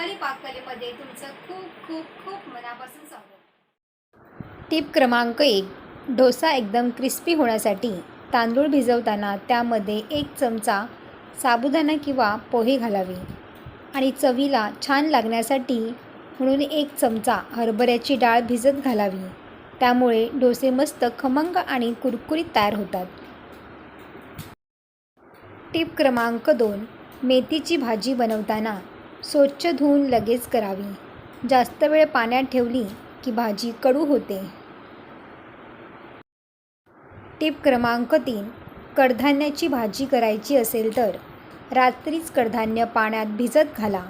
रुपाली पाककलेमध्ये तुमचं खूप खूप खूप मनापासून स्वागत. टिप क्रमांक एक डोसा एकदम क्रिस्पी होण्यासाठी तांदूळ भिजवताना त्यामध्ये एक चमचा साबुदाणा किंवा पोहे घालावे आणि चवीला छान लागण्यासाठी म्हणून एक चमचा हरभऱ्याची डाळ भिजत घालावी. त्यामुळे डोसे मस्त खमंग आणि कुरकुरीत तयार होतात. टिप क्रमांक दोन मेथीची भाजी बनवताना स्वच्छ धुवून लगेच करावी. जास्त वेळ पाण्यात ठेवली की भाजी कडू होते. टिप क्रमांक तीन. कडधान्याची भाजी करायची असेल तर रात्रीच कडधान्य पाण्यात भिजत घाला.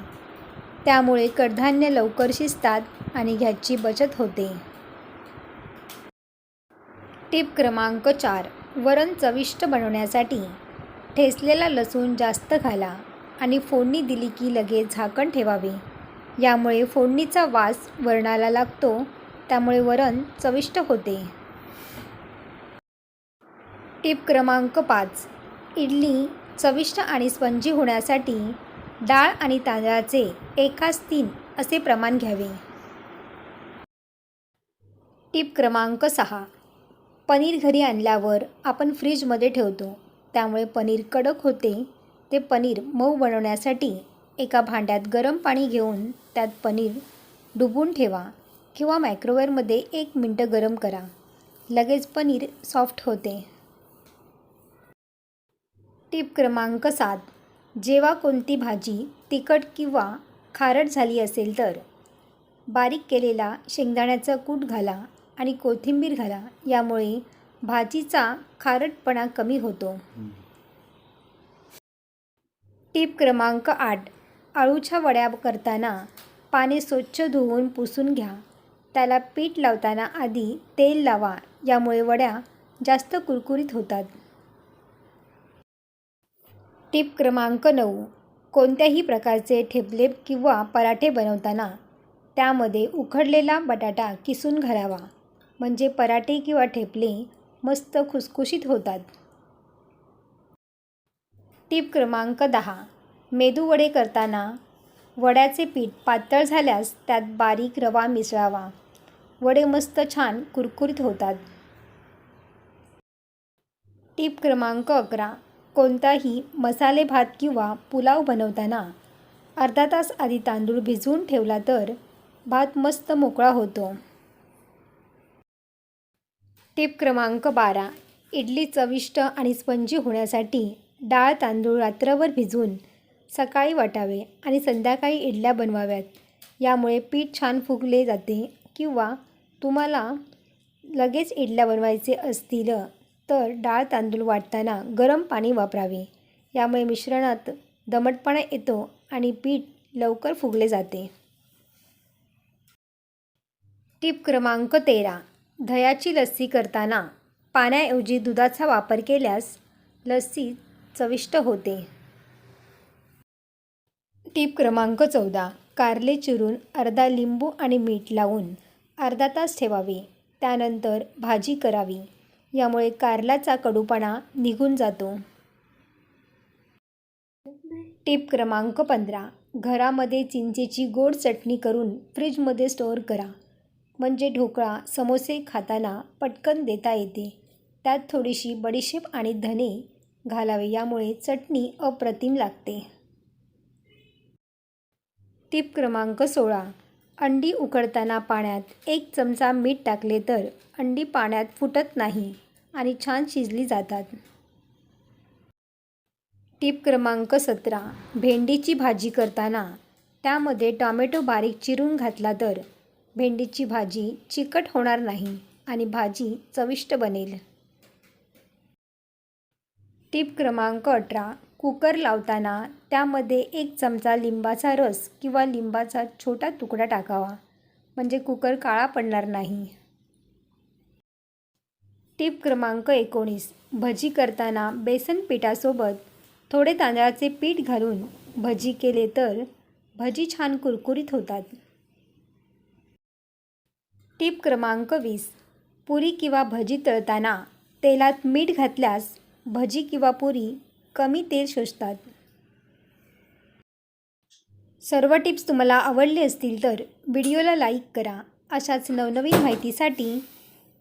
त्यामुळे कडधान्य लवकर शिजतात आणि ह्याची बचत होते. टिप क्रमांक चार. वरण चविष्ट बनवण्यासाठी ठेसलेला लसूण जास्त घाला. आणि फोडणी दिली की लगेच झाकण ठेवावे. यामुळे फोडणीचा वास वरणाला लागतो त्यामुळे वरण चविष्ट होते. टिप क्रमांक पाच. इडली चविष्ट आणि स्पंजी होण्यासाठी डाळ आणि तांदळाचे एकाच तीन असे प्रमाण घ्यावे. टीप क्रमांक सहा. पनीर घरी आणल्यावर आपण फ्रीजमध्ये ठेवतो त्यामुळे पनीर कडक होते ते पनीर मऊ बनवण्यासाठी एका भांड्यात गरम पाणी घेऊन त्यात पनीर डुबून ठेवा किंवा मायक्रोवेवमध्ये एक मिनटं गरम करा. लगेच पनीर सॉफ्ट होते. टीप क्रमांक सात. जेव्हा कोणती भाजी तिखट किंवा खारट झाली असेल तर बारीक केलेला शेंगदाण्याचा कूट घाला आणि कोथिंबीर घाला. यामुळे भाजीचा खारटपणा कमी होतो. टीप क्रमांक आठ. आळूच्या वड्या करताना पाणी स्वच्छ धुवून पुसून घ्या. त्याला पीठ लावताना आधी तेल लावा. यामुळे वड्या जास्त कुरकुरीत होतात. टीप क्रमांक नऊ. कोणत्याही प्रकारचे ठेपले किंवा पराठे बनवताना त्यामध्ये उखडलेला बटाटा किसून घालावा. म्हणजे पराठे किंवा ठेपले मस्त खुसखुशीत होतात. टीप क्रमांक दहा. मेदूवडे करताना वड्याचे पीठ पातळ झाल्यास त्यात बारीक रवा मिसळावा. वडे मस्त छान कुरकुरीत होतात. टीप क्रमांक अकरा. कोणताही मसाले भात किंवा पुलाव बनवताना अर्धा तास आधी तांदूळ भिजवून ठेवला तर भात मस्त मोकळा होतो. टीप क्रमांक बारा. इडली चविष्ट आणि स्पंजी होण्यासाठी डाळ तांदूळ रात्रभर भिजवून सकाळी वाटावे आणि संध्याकाळी इडल्या बनवाव्यात. यामुळे पीठ छान फुगले जाते किंवा तुम्हाला लगेच इडल्या बनवायचे असतील तर डाळ तांदूळ वाटताना गरम पाणी वापरावे. यामुळे मिश्रणात दमटपणा येतो आणि पीठ लवकर फुगले जाते. टिप क्रमांक तेरा. दह्याची लस्सी करताना पाण्याऐवजी दुधाचा वापर केल्यास लस्सी चविष्ट होते. टीप क्रमांक चौदा. कारले चिरून अर्धा लिंबू आणि मीठ लावून अर्धा तास ठेवावे. त्यानंतर भाजी करावी. यामुळे कारल्याचा कडूपणा निघून जातो. टीप क्रमांक पंधरा. घरामध्ये चिंचेची गोड चटणी करून फ्रीजमध्ये स्टोअर करा. म्हणजे ढोकळा समोसे खाताना पटकन देता येते. त्यात थोडीशी बडीशेप आणि धने घालावे. यामुळे चटणी अप्रतिम लागते. टिप क्रमांक सोळा. अंडी उकडताना पाण्यात एक चमचा मीठ टाकले तर अंडी पाण्यात फुटत नाही आणि छान शिजली जातात. टिप क्रमांक सतरा. भेंडीची भाजी करताना त्यामध्ये टॉमॅटो बारीक चिरून घातला तर भेंडीची भाजी चिकट होणार नाही आणि भाजी चविष्ट बनेल. टिप क्रमांक अठरा. कुकर लावताना त्यामध्ये एक चमचा लिंबाचा रस किंवा लिंबाचा छोटा तुकडा टाकावा. म्हणजे कुकर काळा पडणार नाही. टिप क्रमांक एकोणीस. भजी करताना बेसन पिठासोबत थोडे तांदळाचे पीठ घालून भजी केले तर भजी छान कुरकुरीत होतात. टीप क्रमांक वीस. पुरी किंवा भजी तळताना तेलात मीठ घातल्यास भजी किंवा पुरी कमी तेल शोषतात. सर्व टिप्स तुम्हाला आवडले असतील तर व्हिडिओला लाईक करा. अशाच नवनवीन माहितीसाठी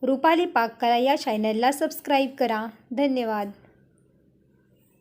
रुपाली पाककला या चॅनलला सबस्क्राईब करा. धन्यवाद.